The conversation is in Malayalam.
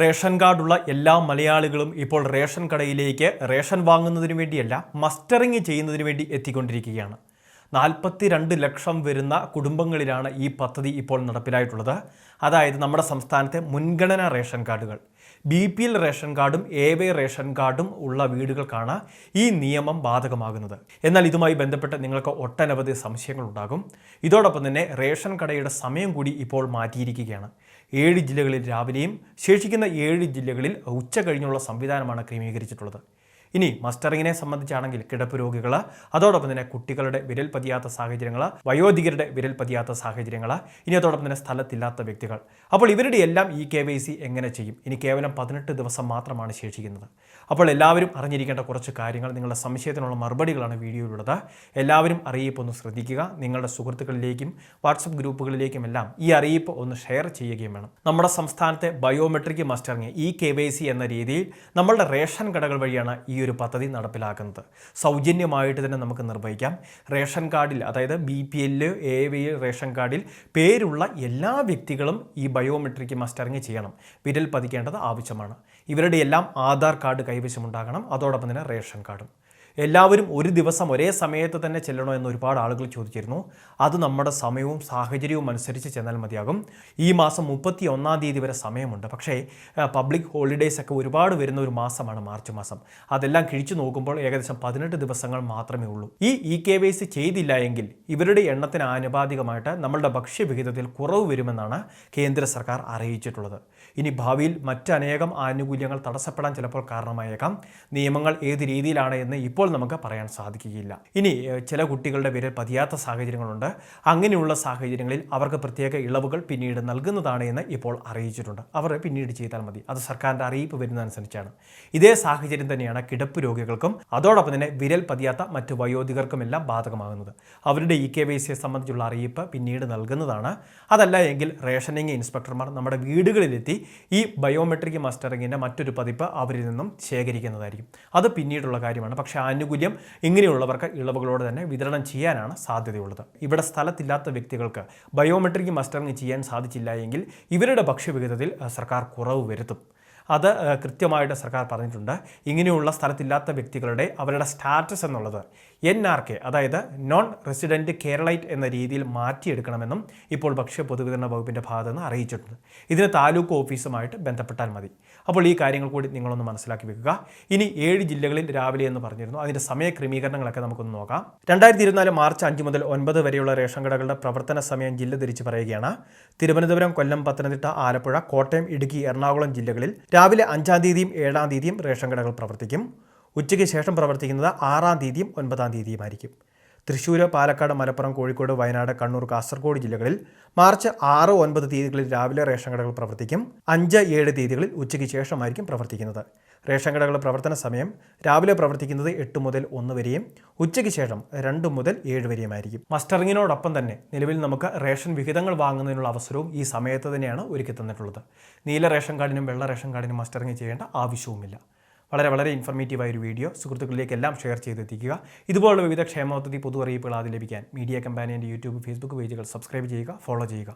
റേഷൻ കാർഡുള്ള എല്ലാ മലയാളികളും ഇപ്പോൾ റേഷൻ കടയിലേക്ക് റേഷൻ വാങ്ങുന്നതിന് വേണ്ടിയല്ല മസ്റ്ററിങ് ചെയ്യുന്നതിന് വേണ്ടി എത്തിക്കൊണ്ടിരിക്കുകയാണ്. നാൽപ്പത്തി രണ്ട് ലക്ഷം വരുന്ന കുടുംബങ്ങളിലാണ് ഈ പദ്ധതി ഇപ്പോൾ നടപ്പിലായിട്ടുള്ളത്. അതായത് നമ്മുടെ സംസ്ഥാനത്തെ മുൻഗണനാ റേഷൻ കാർഡുകൾ. ബി പി എൽ റേഷൻ കാർഡും എ വൈ റേഷൻ കാർഡും ഉള്ള വീടുകൾക്കാണ് ഈ നിയമം ബാധകമാകുന്നത്. എന്നാൽ ഇതുമായി ബന്ധപ്പെട്ട് നിങ്ങൾക്ക് ഒട്ടനവധി സംശയങ്ങൾ ഉണ്ടാകും. ഇതോടൊപ്പം തന്നെ റേഷൻ കടയുടെ സമയം കൂടി ഇപ്പോൾ മാറ്റിയിരിക്കുകയാണ്. ഏഴ് ജില്ലകളിൽ രാവിലെയും ശേഷിക്കുന്ന ഏഴ് ജില്ലകളിൽ ഉച്ച കഴിഞ്ഞുള്ള സംവിധാനമാണ് ക്രമീകരിച്ചിട്ടുള്ളത്. ഇനി മസ്റ്ററിങ്ങിനെ സംബന്ധിച്ചാണെങ്കിൽ കിടപ്പ് രോഗികൾ അതോടൊപ്പം തന്നെ കുട്ടികളുടെ വിരൽ പതിയാത്ത സാഹചര്യങ്ങൾ വയോധികരുടെ വിരൽ പതിയാത്ത സാഹചര്യങ്ങൾ ഇനി അതോടൊപ്പം തന്നെ സ്ഥലത്തില്ലാത്ത വ്യക്തികൾ. അപ്പോൾ ഇവരുടെ എല്ലാം ഈ കെ വൈ സി എങ്ങനെ ചെയ്യും? ഇനി കേവലം പതിനെട്ട് ദിവസം മാത്രമാണ് ശേഷിക്കുന്നത്. അപ്പോൾ എല്ലാവരും അറിഞ്ഞിരിക്കേണ്ട കുറച്ച് കാര്യങ്ങൾ നിങ്ങളുടെ സംശയത്തിനുള്ള മറുപടികളാണ് വീഡിയോയിലുള്ളത്. എല്ലാവരും അറിയിപ്പ് ഒന്ന് ശ്രദ്ധിക്കുക. നിങ്ങളുടെ സുഹൃത്തുക്കളിലേക്കും വാട്സപ്പ് ഗ്രൂപ്പുകളിലേക്കും എല്ലാം ഈ അറിയിപ്പ് ഒന്ന് ഷെയർ ചെയ്യുകയും വേണം. നമ്മുടെ സംസ്ഥാനത്തെ ബയോമെട്രിക് മസ്റ്ററിങ് ഈ കെ എന്ന രീതിയിൽ നമ്മളുടെ റേഷൻ കടകൾ വഴിയാണ് ഈ ഒരു പദ്ധതി നടപ്പിലാക്കുന്നത്. സൗജന്യമായിട്ട് തന്നെ നമുക്ക് നിർവഹിക്കാം. റേഷൻ കാർഡിൽ അതായത് B P L A V ration കാർഡിൽ പേരുള്ള എല്ലാ വ്യക്തികളും ഈ ബയോമെട്രിക് മസ്റ്ററിങ് ചെയ്യണം. വിരൽ പതിക്കേണ്ടത് ആവശ്യമാണ്. ഇവരുടെ എല്ലാം ആധാർ കാർഡ് കൈവശമുണ്ടാകണം. അതോടൊപ്പം തന്നെ റേഷൻ കാർഡും. എല്ലാവരും ഒരു ദിവസം ഒരേ സമയത്ത് തന്നെ ചെല്ലണോ എന്ന് ഒരുപാട് ആളുകൾ ചോദിച്ചിരുന്നു. അത് നമ്മുടെ സമയവും സാഹചര്യവും അനുസരിച്ച് ചെന്നാൽ മതിയാകും. ഈ മാസം മുപ്പത്തി ഒന്നാം തീയതി വരെ സമയമുണ്ട്. പക്ഷേ പബ്ലിക് ഹോളിഡേയ്സ് ഒക്കെ ഒരുപാട് വരുന്ന ഒരു മാസമാണ് മാർച്ച് മാസം. അതെല്ലാം കിഴിച്ചു നോക്കുമ്പോൾ ഏകദേശം പതിനെട്ട് ദിവസങ്ങൾ മാത്രമേ ഉള്ളൂ. ഈ ഇ കെ വൈ സി ചെയ്തില്ല എങ്കിൽ ഇവരുടെ എണ്ണത്തിന് ആനുപാതികമായിട്ട് നമ്മളുടെ ഭക്ഷ്യവിഹിതത്തിൽ കുറവ് വരുമെന്നാണ് കേന്ദ്ര സർക്കാർ അറിയിച്ചിട്ടുള്ളത്. ഇനി ഭാവിയിൽ മറ്റനേകം ആനുകൂല്യങ്ങൾ തടസ്സപ്പെടാൻ ചിലപ്പോൾ കാരണമായേക്കാം. നിയമങ്ങൾ ഏത് രീതിയിലാണ് എന്ന് ഇപ്പോൾ നമുക്ക് പറയാൻ സാധിക്കുകയില്ല. ഇനി ചില കുട്ടികളുടെ വിരൽ പതിയാത്ത സാഹചര്യങ്ങളുണ്ട്. അങ്ങനെയുള്ള സാഹചര്യങ്ങളിൽ അവർക്ക് പ്രത്യേക ഇളവുകൾ പിന്നീട് നൽകുന്നതാണ് എന്ന് ഇപ്പോൾ അറിയിച്ചിട്ടുണ്ട്. അവർ പിന്നീട് ചെയ്താൽ മതി. അത് സർക്കാരിന്റെ അറിയിപ്പ് വരുന്നതനുസരിച്ചാണ്. ഇതേ സാഹചര്യം തന്നെയാണ് കിടപ്പ് രോഗികൾക്കും അതോടൊപ്പം തന്നെ വിരൽ പതിയാത്ത മറ്റ് വയോധികർക്കുമെല്ലാം ബാധകമാകുന്നത്. അവരുടെ ഇ കെ വൈ സിയെ സംബന്ധിച്ചുള്ള അറിയിപ്പ് പിന്നീട് നൽകുന്നതാണ്. അതല്ല എങ്കിൽ റേഷനിങ് ഇൻസ്പെക്ടർമാർ നമ്മുടെ വീടുകളിലെത്തി ഈ ബയോമെട്രിക് മസ്റ്ററിങ്ങിന്റെ മറ്റൊരു പതിപ്പ് അവരിൽ നിന്നും ശേഖരിക്കുന്നതായിരിക്കും. അത് പിന്നീടുള്ള കാര്യമാണ്. പക്ഷേ ആനുകൂല്യം ഇങ്ങനെയുള്ളവർക്ക് ഇളവുകളോട് തന്നെ വിതരണം ചെയ്യാനാണ് സാധ്യതയുള്ളത്. ഇവിടെ സ്ഥലത്തില്ലാത്ത വ്യക്തികൾക്ക് ബയോമെട്രിക് മസ്റ്ററിങ് ചെയ്യാൻ സാധിച്ചില്ല എങ്കിൽ ഇവരുടെ ഭക്ഷ്യവിഹിതത്തിൽ സർക്കാർ കുറവ് വരുത്തും. അത് കൃത്യമായിട്ട് സർക്കാർ പറഞ്ഞിട്ടുണ്ട്. ഇങ്ങനെയുള്ള സ്ഥലത്തില്ലാത്ത വ്യക്തികളുടെ അവരുടെ സ്റ്റാറ്റസ് എന്നുള്ളത് എൻ ആർ കെ അതായത് നോൺ റെസിഡന്റ് കേരളൈറ്റ് എന്ന രീതിയിൽ മാറ്റിയെടുക്കണമെന്നും ഇപ്പോൾ ഭക്ഷ്യ പൊതുവിതരണ വകുപ്പിന്റെ ഭാഗത്ത് നിന്ന് അറിയിച്ചിട്ടുണ്ട്. ഇതിന് താലൂക്ക് ഓഫീസുമായിട്ട് ബന്ധപ്പെട്ടാൽ മതി. അപ്പോൾ ഈ കാര്യങ്ങൾ കൂടി നിങ്ങളൊന്ന് മനസ്സിലാക്കി വെക്കുക. ഇനി ഏഴ് ജില്ലകളിൽ രാവിലെ എന്ന് പറഞ്ഞിരുന്നു. അതിന്റെ സമയ ക്രമീകരണങ്ങളൊക്കെ നമുക്കൊന്ന് നോക്കാം. രണ്ടായിരത്തി ഇരുപത്തിനാല് മാർച്ച് അഞ്ച് മുതൽ ഒൻപത് വരെയുള്ള റേഷൻ കടകളുടെ പ്രവർത്തന സമയം ജില്ല തിരിച്ച് പറയുകയാണ്. തിരുവനന്തപുരം കൊല്ലം പത്തനംതിട്ട ആലപ്പുഴ കോട്ടയം ഇടുക്കി എറണാകുളം ജില്ലകളിൽ രാവിലെ അഞ്ചാം തീയതിയും ഏഴാം തീയതിയും റേഷൻ കടകൾ പ്രവർത്തിക്കും. ഉച്ചയ്ക്ക് ശേഷം പ്രവർത്തിക്കുന്നത് ആറാം തീയതിയും ഒൻപതാം തീയതിയുമായിരിക്കും. തൃശ്ശൂർ പാലക്കാട് മലപ്പുറം കോഴിക്കോട് വയനാട് കണ്ണൂർ കാസർഗോഡ് ജില്ലകളിൽ മാർച്ച് ആറ് ഒൻപത് തീയതികളിൽ രാവിലെ റേഷൻ കടകൾ പ്രവർത്തിക്കും. അഞ്ച് ഏഴ് തീയതികളിൽ ഉച്ചയ്ക്ക് ശേഷമായിരിക്കും പ്രവർത്തിക്കുന്നത്. റേഷൻ കടകളുടെ പ്രവർത്തന സമയം രാവിലെ പ്രവർത്തിക്കുന്നത് എട്ട് മുതൽ ഒന്ന് വരെയും ഉച്ചയ്ക്ക് ശേഷം രണ്ട് മുതൽ ഏഴ് വരെയുമായിരിക്കും. മസ്റ്ററിങ്ങിനോടൊപ്പം തന്നെ നിലവിൽ നമുക്ക് റേഷൻ വിഹിതങ്ങൾ വാങ്ങുന്നതിനുള്ള അവസരവും ഈ സമയത്ത് തന്നെയാണ് ഒരുക്കി തന്നിട്ടുള്ളത്. നീല റേഷൻ കാർഡിനും വെള്ള റേഷൻ കാർഡിനും മസ്റ്ററിങ് ചെയ്യേണ്ട ആവശ്യവുമില്ല. വളരെ വളരെ ഇൻഫർമേറ്റീവായ ഒരു വീഡിയോ സുഹൃത്തുക്കളിലേക്ക് എല്ലാം ഷെയർ ചെയ്തെത്തിക്കുക. ഇതുപോലുള്ള വിവിധ ക്ഷേമ പദ്ധതി പൊതു അറിയിപ്പുകൾ ആദ്യം ലഭിക്കാൻ മീഡിയ കമ്പാനിയന്റെ യൂട്യൂബ് ഫേസ്ബുക്ക് പേജുകൾ സബ്സ്ക്രൈബ് ചെയ്യുക ഫോളോ ചെയ്യുക.